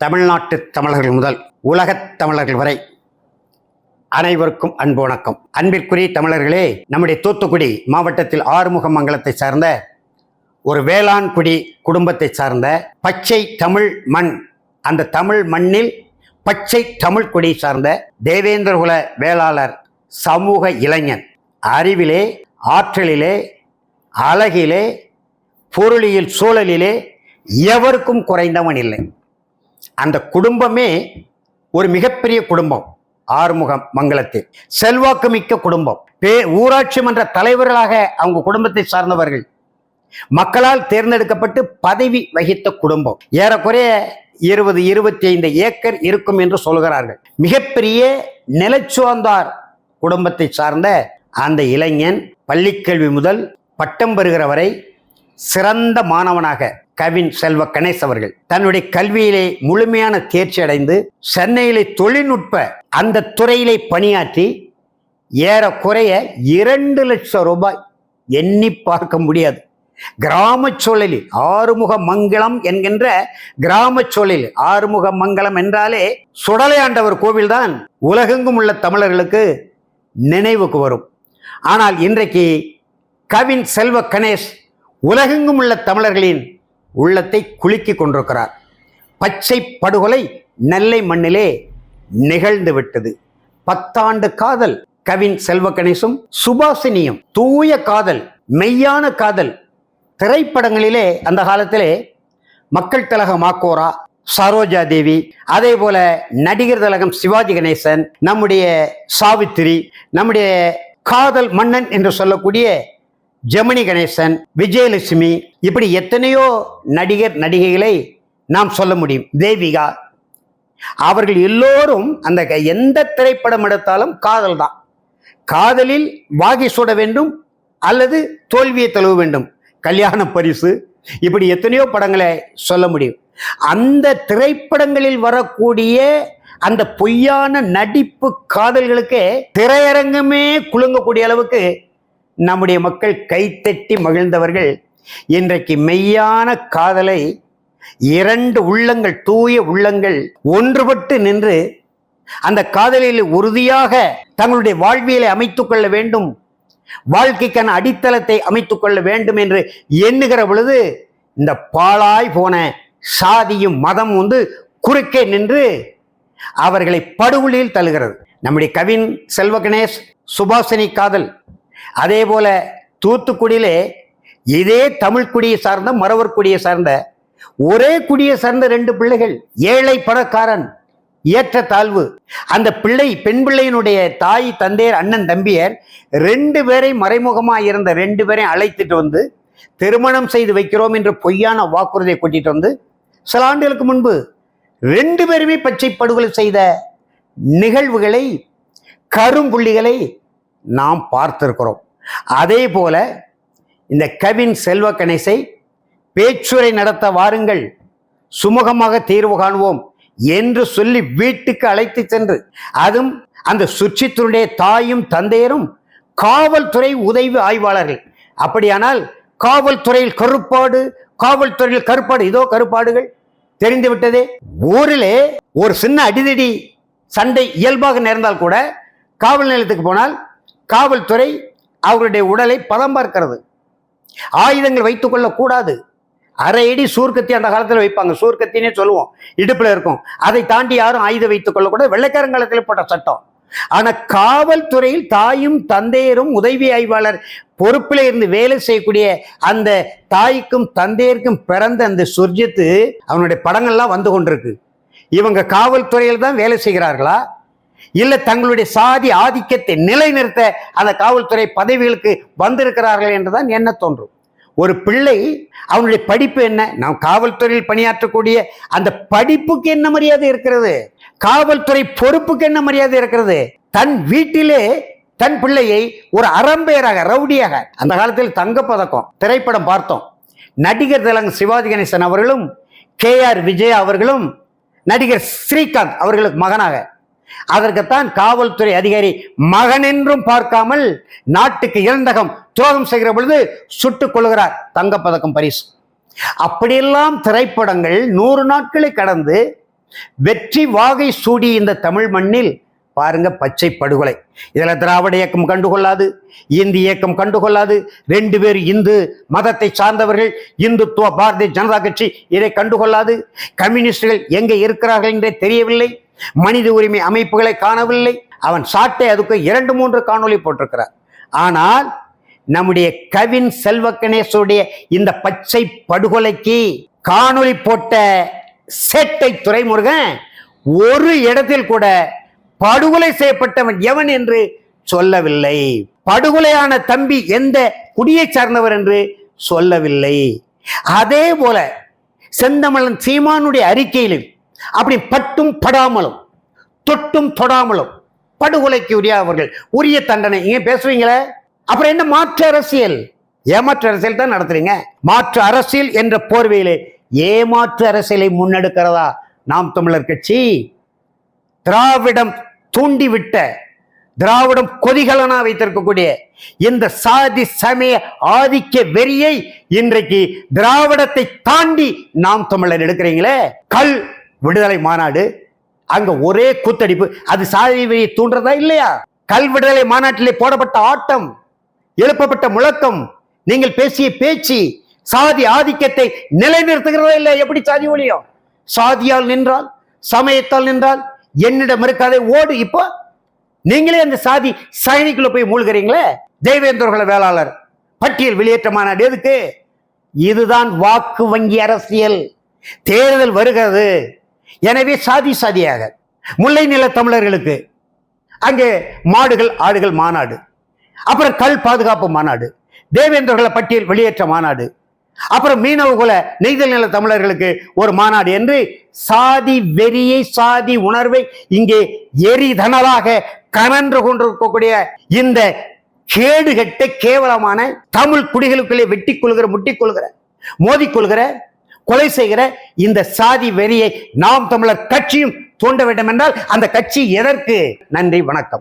தமிழ்நாட்டு தமிழர்கள் முதல் உலகத் தமிழர்கள் வரை அனைவருக்கும் அன்பு வணக்கம். அன்பிற்குரிய தமிழர்களே நம்முடைய தூத்துக்குடி மாவட்டத்தில் ஆறுமுகமங்கலத்தை சார்ந்த ஒரு வேளாண் குடி குடும்பத்தை சார்ந்த பச்சை தமிழ் மண் அந்த தமிழ் மண்ணில் பச்சை தமிழ் கொடி சார்ந்த தேவேந்திரகுல வேளாளர் சமூக இளைஞன் அறிவிலே ஆற்றலிலே அழகிலே பொருளியல் சூழலிலே எவருக்கும் குறைந்தவன் இல்லை. அந்த குடும்பமே ஒரு மிகப்பெரிய குடும்பம். ஆறுமுகம் மங்களத்தில். செல்வாக்கு மிக்க குடும்பம். பே ஊராட்சி மன்ற தலைவர்களாக அவங்க குடும்பத்தை சார்ந்தவர்கள். மக்களால் தேர்ந்தெடுக்கப்பட்டு பதவி வகித்த குடும்பம். ஏறக்குறைய இருபது இருபத்தி ஐந்து ஏக்கர் இருக்கும் என்று சொல்கிறார்கள். மிகப்பெரிய நிலச்சுவந்தார் குடும்பத்தை சார்ந்த அந்த இளைஞன் பள்ளிக்கல்வி முதல் பட்டம் பெறுகிற வரை சிறந்த மாணவனாக கவின் செல்வ கணேஷ் அவர்கள் தன்னுடைய கல்வியிலே முழுமையான தேர்ச்சி அடைந்து சென்னையிலே தொழில்நுட்ப அந்த துறையிலே பணியாற்றி ஏறக்குறைய இரண்டு லட்சம் ரூபாய் எண்ணி பார்க்க முடியாது. கிராம சூழலில் ஆறுமுக மங்கலம் என்கின்ற கிராம சூழலில் ஆறுமுக மங்கலம் என்றாலே சுடலையாண்டவர் கோவில்தான் உலகெங்கும் உள்ள தமிழர்களுக்கு நினைவுக்கு வரும். ஆனால் இன்றைக்கு கவின் செல்வ கணேஷ் உலகெங்கும் உள்ள தமிழர்களின் உள்ளத்தை குலுக்கி கொண்டிருக்கிறார். பச்சை படுகொலை நெல்லை மண்ணிலே நிகழ்ந்து விட்டது. பத்தாண்டு காதல் கவின் செல்வ கணேசும் சுபாசினியும் தூய காதல் மெய்யான காதல் திரைப்படங்களிலே அந்த காலத்திலே மக்கள் திலகம் மாக்கோரா சரோஜா தேவி அதே போல நடிகர் திலகம் சிவாஜி கணேசன் நம்முடைய சாவித்திரி நம்முடைய காதல் மன்னன் என்று சொல்லக்கூடிய ஜெமினி கணேசன் விஜயலட்சுமி இப்படி எத்தனையோ நடிகர் நடிகைகளை நாம் சொல்ல முடியும். தேவிகா. அவர்கள் எல்லோரும் அந்த க- எந்த திரைப்படம் எடுத்தாலும் காதல் தான். காதலில் வாகி சுட வேண்டும் அல்லது தோல்வியை தழுவ வேண்டும். கல்யாண பரிசு இப்படி எத்தனையோ படங்களை சொல்ல முடியும். அந்த திரைப்படங்களில் வரக்கூடிய அந்த பொய்யான நடிப்பு காதல்களுக்கு திரையரங்கமே குலுங்கக்கூடிய அளவுக்கு நம்முடைய மக்கள் கைத்தட்டி மகிழ்ந்தவர்கள். இன்றைக்கு மெய்யான காதலை இரண்டு உள்ளங்கள் தூய உள்ளங்கள் ஒன்றுபட்டு நின்று அந்த காதலில் உறுதியாக தங்களுடைய வாழ்வியலை அமைத்துக் கொள்ள வேண்டும். வாழ்க்கைக்கான அடித்தளத்தை அமைத்துக் கொள்ள வேண்டும் என்று எண்ணுகிற பொழுது இந்த பாழாய் போன சாதியும் மதம் வந்து குறுக்கே நின்று அவர்களை படுகொலியில் தழுகிறது நம்முடைய கவின் செல்வ கணேஷ் சுபாசினி காதல். அதே போல தூத்துக்குடியிலே இதே தமிழ் குடியை சார்ந்த மறவர் குடியை சார்ந்த ஒரே குடியை சார்ந்த ரெண்டு பிள்ளைகள் ஏழை பணக்காரன் ஏற்ற தாழ்வு. அந்த பிள்ளை பெண் பிள்ளையினுடைய தாய் தந்தையர் அண்ணன் தம்பியர் ரெண்டு பேரை மறைமுகமாக இருந்த ரெண்டு பேரையும் அழைத்துட்டு வந்து திருமணம் செய்து வைக்கிறோம் என்று பொய்யான வாக்குறுதியை கூட்டிட்டு வந்து சில ஆண்டுகளுக்கு முன்பு ரெண்டு பேருமே பச்சை படுகொலை செய்த நிகழ்வுகளை கரும்புள்ளிகளை நாம் பார்த்திருக்கிறோம். அதே போல இந்த கவின் செல்வ கணேசை பேச்சுரை நடத்த வாருங்கள். சுமூகமாக தீர்வு காணுவோம் என்று சொல்லி வீட்டுக்கு அழைத்து சென்று அதுவும் அந்த சுற்றித்துடைய தாயும் தந்தையரும் காவல்துறை உதவி ஆய்வாளர்கள். அப்படியானால் காவல்துறையில் கருப்பாடு காவல்துறையில் கருப்பாடு இதோ கருப்பாடுகள் தெரிந்து விட்டதே ஊரிலே ஒரு சின்ன அடிதடி சண்டை இயல்பாக நேர்ந்தால் கூட காவல் நிலையத்துக்கு போனால் காவல்துறை அவர்களுடைய உடலை பதம் பார்க்கிறது. ஆயுதங்கள் வைத்துக் கொள்ளக்கூடாது. அரை அடி சூர்க்கத்தி அந்த காலத்தில் வைப்பாங்க. சூர்க்கத்தினே சொல்லுவோம். இடுப்பில் இருக்கும். அதை தாண்டி யாரும் ஆயுதம் வைத்துக் கொள்ளக்கூடாது. வெள்ளைக்காரங்காலத்தில் போட்ட சட்டம். ஆனா காவல்துறையில் தாயும் தந்தையரும் உதவி ஆய்வாளர் பொறுப்பில் இருந்து வேலை செய்யக்கூடிய அந்த தாய்க்கும் தந்தையருக்கும் பிறந்த அந்த சுர்ஜித்து அவனுடைய படங்கள்லாம் வந்து கொண்டிருக்கு. இவங்க காவல்துறையில் தான் வேலை செய்கிறார்களா? இல்ல தங்களுடைய சாதி ஆதிக்கத்தை நிலைநிறுத்த அந்த காவல்துறை பதவிகளுக்கு வந்திருக்கிறார்கள் என்றுதான் என்ன தோன்றும்? ஒரு பிள்ளை அவனுடைய படிப்பு என்ன? நாம் காவல்துறையில் பணியாற்றக்கூடிய அந்த படிப்புக்கு என்ன மரியாதை இருக்கிறது? காவல்துறை பொறுப்புக்கு என்ன மரியாதை இருக்கிறது? தன் வீட்டிலே தன் பிள்ளையை ஒரு அறம்பெயராக ரவுடியாக அந்த காலத்தில் தங்கப்பதக்கம் திரைப்படம் பார்த்தோம். நடிகர் திலங்க சிவாஜி கணேசன் அவர்களும் கே ஆர் விஜய் அவர்களும் நடிகர் ஸ்ரீகாந்த் அவர்களுக்கு மகனாக அதற்குத்தான் காவல்துறை அதிகாரி மகன் என்றும் பார்க்காமல் நாட்டுக்கு இரண்டகம் துரோகம் செய்கிற பொழுது சுட்டுக் கொள்கிறார் தங்கப்பதக்கம் பரிசு. அப்படியெல்லாம் திரைப்படங்கள் நூறு நாட்களை கடந்து வெற்றி வாகை சூடி இந்த தமிழ் மண்ணில் பாருங்க பச்சை படுகொலை. இதுல திராவிட இயக்கம் கண்டுகொள்ளாது இந்தி இயக்கம் கண்டுகொள்ளாது ரெண்டு பேர் இந்து மதத்தை சார்ந்தவர்கள் இந்துத்துவ பாரதிய ஜனதா கட்சி இதை கண்டுகொள்ளாது. கம்யூனிஸ்டுகள் எங்கே இருக்கிறார்கள் என்றே தெரியவில்லை. மனித உரிமை அமைப்புகளை காணவில்லை. அவன் சாட்டை அதுக்கு இரண்டு மூன்று காணொலி போட்டிருக்கிறார். ஆனால் நம்முடைய கவின் செல்வ கணேசனுடைய இந்த பச்சை படுகொலைக்கு காணொளி போட்ட சேட்டை துரைமுருகன் ஒரு இடத்தில் கூட படுகொலை செய்யப்பட்டவன் எவன் என்று சொல்லவில்லை. படுகொலையான தம்பி எந்த குடியை சார்ந்தவர் என்று சொல்லவில்லை. அதே போல செந்தமலன் சீமானுடைய அறிக்கையிலும் அப்படி பட்டும் படாமலும் தொட்டும் தொடாமலும் படுகொலைக்கு உரிய அவர்கள் உரிய தண்டனை. இங்க பேசுவீங்களே அப்புறம் என்ன மாற்று அரசியல்? ஏமாற்று அரசியல் தான் நடத்துறீங்க. மாற்று அரசியல் என்ற போர்வையிலே ஏமாற்று அரசியலை முன்னெடுக்கிறதா நாம் தமிழர் கட்சி? திராவிடம் தூண்டிவிட்ட திராவிடம் கொதிகலனா வைத்திருக்கக்கூடிய இந்த சாதி சமய ஆதிக்க வெறியை இன்றைக்கு திராவிடத்தை தாண்டி நாம் தமிழர் எடுக்கிறீங்களே? கல் விடுதலை மாநாடு அங்க ஒரே கூத்தடிப்பு. அது சாதி வெறியை தூண்டுறதா இல்லையா? கல் விடுதலை மாநாட்டிலே போடப்பட்ட ஆட்டம் எழுப்பப்பட்ட முழக்கம் நீங்கள் பேசிய பேச்சு சாதி ஆதிக்கத்தை நிலைநிறுத்துகிறதா இல்லை எப்படி சாதி ஒழியும்? சாதியால் நின்றால் சமயத்தால் நின்றால் என்னிடம் இருக்காதே ஓடு. இப்போ நீங்களே அந்த சாதி சயனிக்குள்ள போய் மூழ்கிறீங்களே? தேவேந்திரகுல வேளாளர் பட்டியல் வெளியேற்ற மாநாடு எதுக்கு? இதுதான் வாக்கு வங்கி அரசியல். தேர்தல் வருகிறது. எனவே சாதி சாதியாக முல்லை நில தமிழர்களுக்கு அங்கே மாடுகள் ஆடுகள் மாநாடு அப்புறம் கல் பாதுகாப்பு மாநாடு தேவேந்திரர்களை பட்டியல் வெளியேற்ற மாநாடு அப்புறம் மீனவ குல நெய்தல் நில தமிழர்களுக்கு ஒரு மாநாடு என்று சாதி வெறியை சாதி உணர்வை இங்கே எரிதனலாக கனன்று கொண்டிருக்கக்கூடிய இந்த கேடுகட்ட கேவலமான தமிழ் குடிகளுக்குள்ளே வெட்டி கொள்கிற முட்டி கொள்கிற மோதிக் கொள்கிற கொலை செய்கிற இந்த சாதி வெறியை நாம் தமிழர் கட்சியும் தூண்ட வேண்டும் என்றால் அந்த கட்சி எதற்கு? நன்றி வணக்கம்.